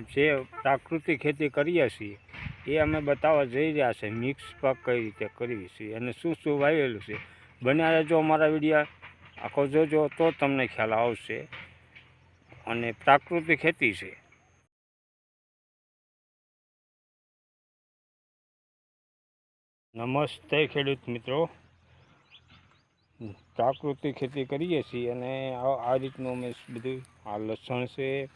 જે પ્રાકૃતિક ખેતી કરીએ છીએ, એ અમે બતાવવા જઈ રહ્યા છે, મિક્સ પાક કઈ રીતે કરવી છે અને શું શું વાવેલું છે. બન્યા રહેજો અમારા વિડીયા, આખો જોજો તો તમને ખ્યાલ આવશે. અને પ્રાકૃતિક ખેતી છે. નમસ્તે ખેડૂત મિત્રો. પ્રાકૃતિક ખેતી કરીએ છીએ અને આ રીતનું અમે બધું આ લસણ છે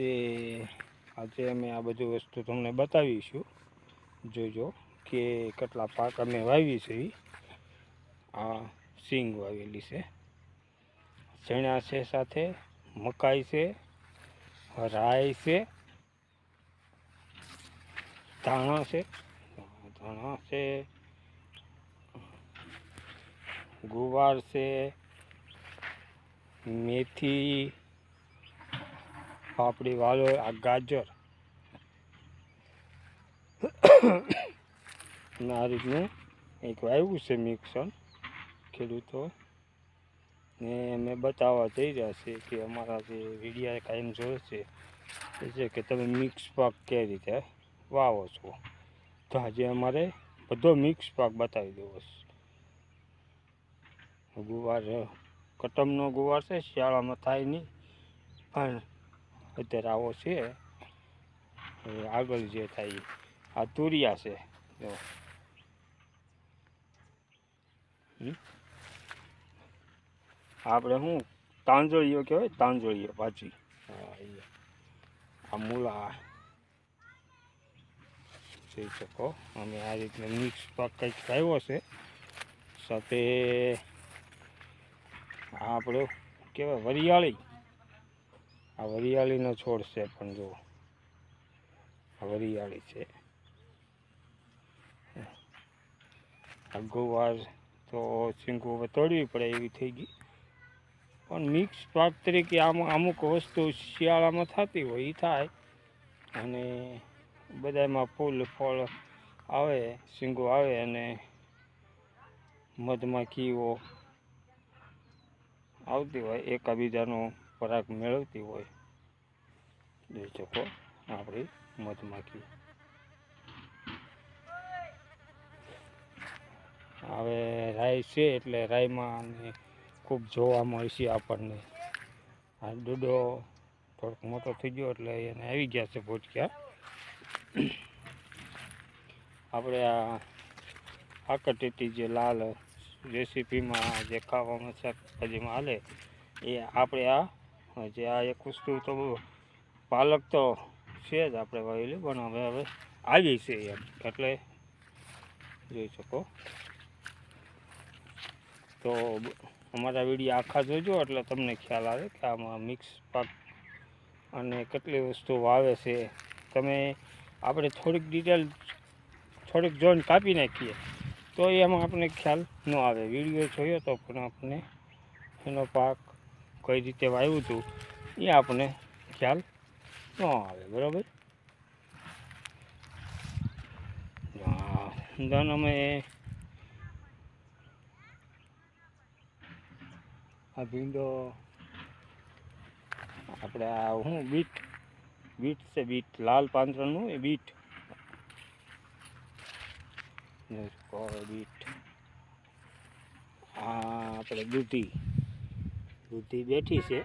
તે આજે અમે આ બધું વસ્તુ તમને બતાવીશું જોજો કે કેટલા પાક અમે વાવી છે ઈ. આ સિંગ વાવેલી છે ચણા છે સાથે, મકાઈ છે, રાઈ છે, ધાણા છે ધાણા છે, ગુવાર છે, મેથી પાપડી વાલો આ ગાજર. આ રીતનું એક વાવ્યું છે મિક્સર. ખેડૂતો ને અમે બતાવવા જઈ રહ્યા છીએ કે અમારા જે વિડીયા કાયમ જોવે છે, એ છે કે તમે મિક્સ પાક કઈ રીતે વાવો છો? તો આજે અમારે બધો મિક્સ પાક બતાવી દેવો છે. ગુવાર, કટમનો ગુવાર છે, શિયાળામાં થાય નહીં, પણ અત્યારે આવો છે. આગળ જે થાય. આ તુરિયા છે. આપણે શું? તાંજળીઓ કહેવાય તાંજળીઓ ભાજી હા. આ મૂળા જોઈ શકો. અમે આ રીતના મિક્સ પાક કંઈક આવ્યો છે. સાથે આપણો કહેવાય, વરિયાળી. આ વરિયાળીનો છોડ છે પણ જુઓ. આ વરિયાળી છે. આ ગુવાર તો સિંગુ તોડવી પડે એવી થઈ ગઈ. પણ મિક્સ પાક તરીકે આમાં, અમુક વસ્તુ શિયાળામાં થતી હોય એ થાય. અને બધામાં ફૂલ, ફળ આવે, સિંગો આવે અને મધમાખીઓ આવતી હોય, એકાબીજાનો પરાગ મેળવતી હોય. જોઈ શકો આપણી મધમાખી હવે રાઈ છે એટલે રાઈમાં ખૂબ જોવા મળશે આપણને. આ ડૂડો થોડોક મોટો થઈ ગયો એટલે એને આવી ગયા છે ભોટક્યા આપણે આ આકટેટી જે લાલ રેસીપીમાં જે ખાવામાં શાકભાજીમાં હાલે, એ આપણે આ જે આ એક વસ્તુ તો પાલક તો છે જ આપણે વાવેલી, પણ હવે હવે આવી છે એમ. એટલે જોઈ શકો. તો અમારા વીડિયો આખા જોજો, એટલે તમને ખ્યાલ આવે કે આમાં મિક્સ પાક અને કેટલી વસ્તુ વાવે છે. તમે આપણે થોડીક ડિટેલ થોડીક જોઈન કાપી નાખીએ, તો એમાં આપણને ખ્યાલ ન આવે. વીડિયો જોયો તો પણ આપણને એનો પાક કઈ રીતે વાવ્યું હતું એ આપણને ખ્યાલ ન આવે, બરાબર? ધન અમે આ ભીંડો, આપણે આ શું, બીટ? બીટ છે, બીટ. લાલ પાંદડાનું એ બીટ. બીટ. આ આપણે દૂધી. દૂધી બેઠી છે.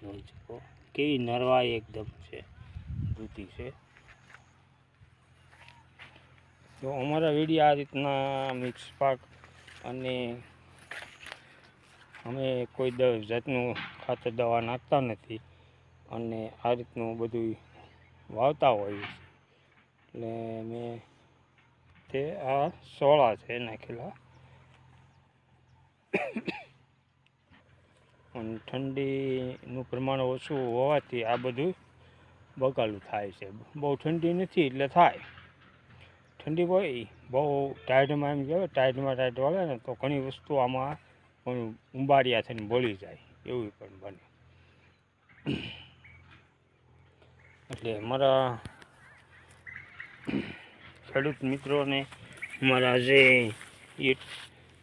જોઈ શકો. કેવી નરવાઈ એકદમ છે. દૂધી છે. તો અમારા વીડિયો આ રીતના મિક્સ પાક અને અમે કોઈ જાતનું ખાતર દવા નાખતા નથી અને આ રીતનું બધું વાવતા હોઈએ એટલે મેં તે આ સોળા છે નાખેલા. અને ઠંડીનું પ્રમાણ ઓછું હોવાથી આ બધું બગાલું થાય છે. બહુ ઠંડી નથી એટલે થાય. ઠંડી હોય, બહુ ટાઈટમાં એમ કહેવાય ટાઈટમાં ટાઈટ વાળે ને તો ઘણી વસ્તુ આમાં પણ ઉંબાડિયા થઈને બોલી જાય, એવું પણ બને. એટલે મારા ખેડૂત મિત્રોને અમારા જે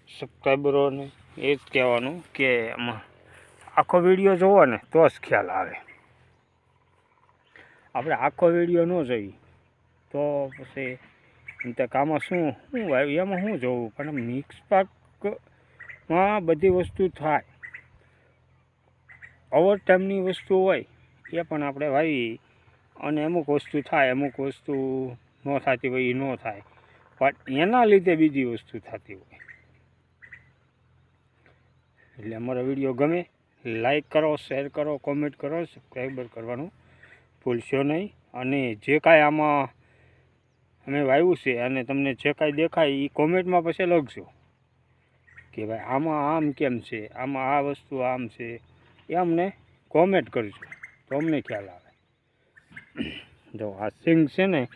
સબસ્ક્રાઈબરોને એ જ કહેવાનું કે આમાં આખો વીડિયો જોવો ને, તો જ ખ્યાલ આવે. આપણે આખો વીડિયો ન જોઈ, તો પછી તો કામાં શું શું વાવ્યું એમાં શું જોવું? પણ મિક્સ પાકમાં બધી વસ્તુ થાય. ઓવર ટાઈમની વસ્તુ હોય, એ પણ આપણે વાવી અને અમુક વસ્તુ થાય, અમુક વસ્તુ ન થતી હોય, એ ન થાય. પણ એના લીધે બીજી વસ્તુ થતી હોય. એટલે અમારો વીડિયો ગમે. લાઈક કરો, શેર કરો, કોમેન્ટ કરો, સબસ્ક્રાઈબર કરવાનું ભૂલશો નહીં. અને જે કાંઈ આમાં અમે વાવ્યું છે અને તમને જે કાંઈ દેખાય એ કોમેન્ટમાં પછી લખજો કે ભાઈ આમાં આમ કેમ છે, આમાં આ વસ્તુ આમ છે, એ અમને કોમેન્ટ કરજો. તો અમને ખ્યાલ આવે. જો આ સિંગ છે ને